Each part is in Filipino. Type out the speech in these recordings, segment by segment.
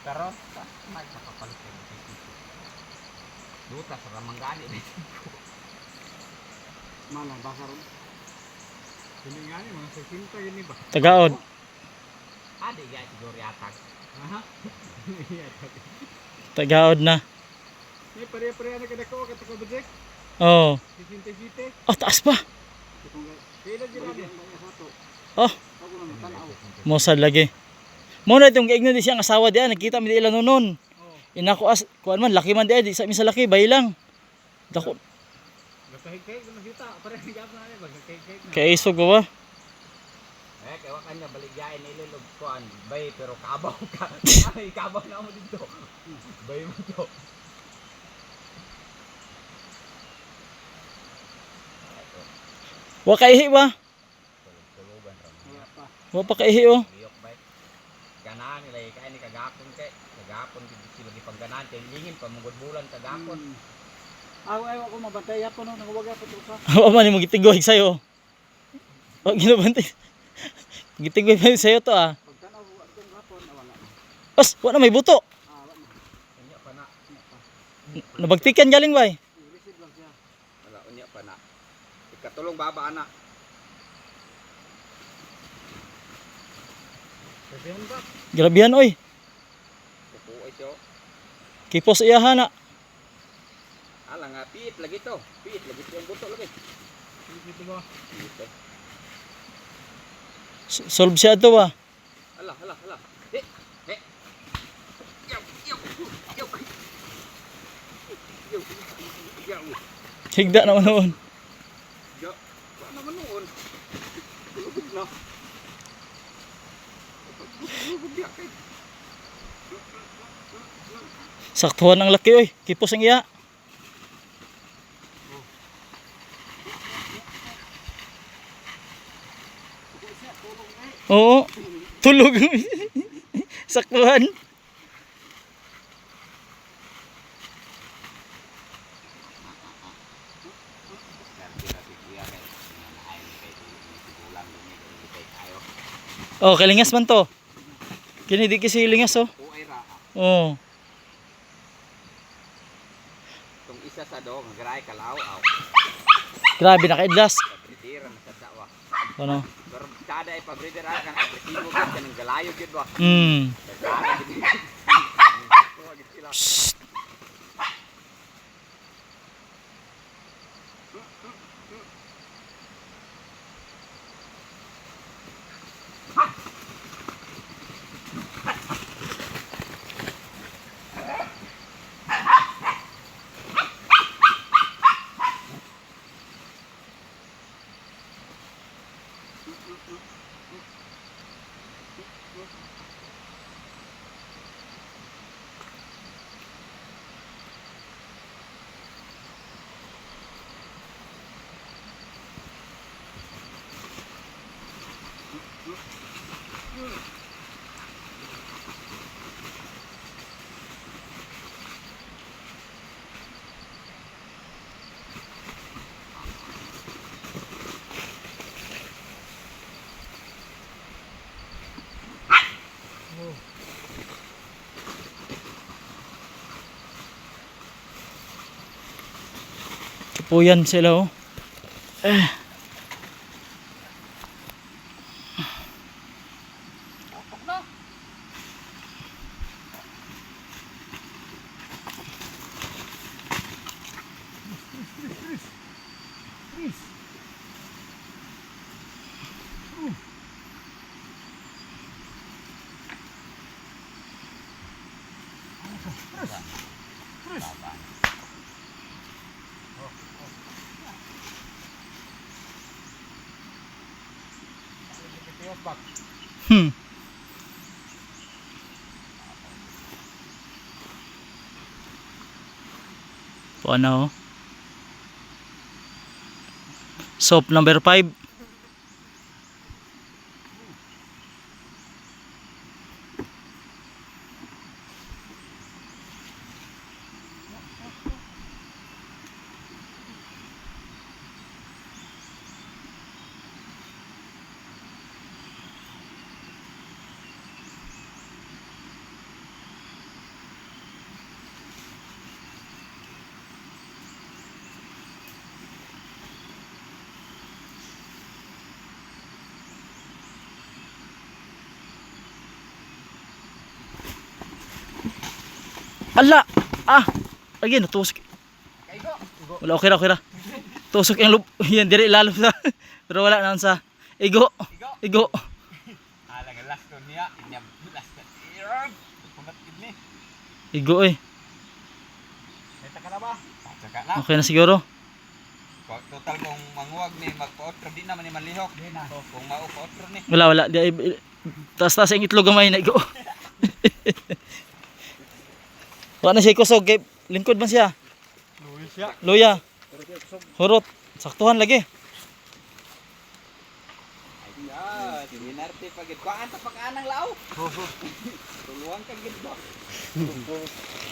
Pero, sa nakapalit kayo ng sisig. Duta sa ramanggani. Mana, basa ron. Hindi nga ni, mga 60 yun iba. Tagaod. Adi ya siguro yatag. Aha. Tagaod na. May pare-pare na kada ko, kata ko budget. Oh. 60-60. Oh, taas pa. Kailan namin? Oh. Mosad lagi. Mo na itong kaignon di siyang asawa diyan. Nakita mi di ilan nonon. Inako as kuan man laki man di di sa misa laki bay lang. Dako Nagkahig-kahig na nakita. Pare, higap na. Nagkahig-kahig na. kay iso gawa. Eh, kaya kanya baligyain ilulog kuan. Bay, pero kabaw ka. Ay, kabaw na mo dito. Bay mo to. Wa kaihi ba? Wa pa kaihi oh. Eh, kaya ni kagapon kay. Kagapon di sila gipangganan kay lingin pamugod bulan kagapon. Hmm. Aw, ay, ako mabantay po no. Nangawaga po ito ka. Wa man mo gitigoy sayo. Wa ginabantay. Gitigoy pa sayo to ah. Pagtanaw, itong hapon, nawala na. Os, wa na may buto. Ah, wala na. Unya pa na. Wala pa. Nabagtikan galing bay. Wala unya pa na. Ikatulong baba ana. Sabihan ba? Grabihan oy. Kupuoy siyo. Kipos iyahan na. Ala nga piit lagi to. Piit lagi to buto lagi. Ba? Piit. S- Solve siya to ba? Ala, ala, ala. Eh, eh. Yaw, yaw, yaw. Yaw, yaw. Higda naman noon. Yaw. Naman noon. Na. Saktuhan ang laki oy. Kipos ang iya. Oo. Tulog. Saktuhan. Oh, kalingas man to. Kini di kasi lingas oh. Uay ra. Oh. Itong isa sa do, ngaray kalaw aw. Grabe na kaidlas. Pabridira na sa dawa. Ano? Pero kada ay pabridira kan agresibo gid kanang galayo gid ba. Hmm. Kada gid. Gid sila. Puyan sila oh. Eh. Hmm. Paano? Soap number 5. Hala! Ah! Lagi, natusok. Wala, okay ra, okay ra. Tusok yung lub. Yan, diri ilalom sa. Pero wala naman sa. Igo. Igo. Igo. Ala nga last ko niya. Inya last ko. Igo eh. Neta ka na ba? Saka na. Okay na siguro. Total kung manguwag ni magpa-otro di naman ni na. Kung mao pa-otro ni. Wala, wala. Ay- taas-taas ang itlog gamay na igo. Wala na siya kusog. Kay, lingkod man siya. Luis siya. Luya. Hurot. Saktuhan lagi. Ay, dinarte pagid. Kuan ta pagkanang lao. Tuluan ka gid ba?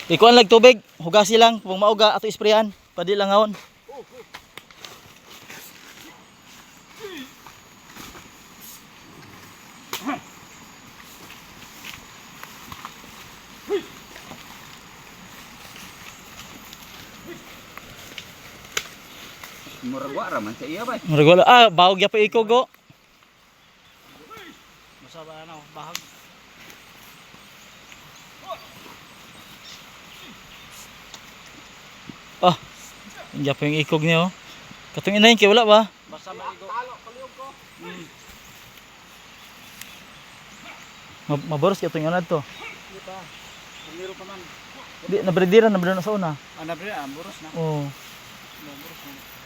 Ikuan lag tubig. Hugasi lang. Kung mauga, ato isprayan. Padi lang ngawon. Muragwa ra man sa iya ba? Murag wala. Ah, bahog ya pa iko go. Masa ba ano, bahag. Ah. Ya pa yung ikog niya oh. Katong inahin kay wala ba? Basta maigo. Ma- maboros katong anad to. Di pa. Pumiro pa man. Di nabrediran na na sa una. Ah, nabre, ah, buros na. Oh. Buros na.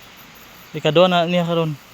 Di kadua na niya karon.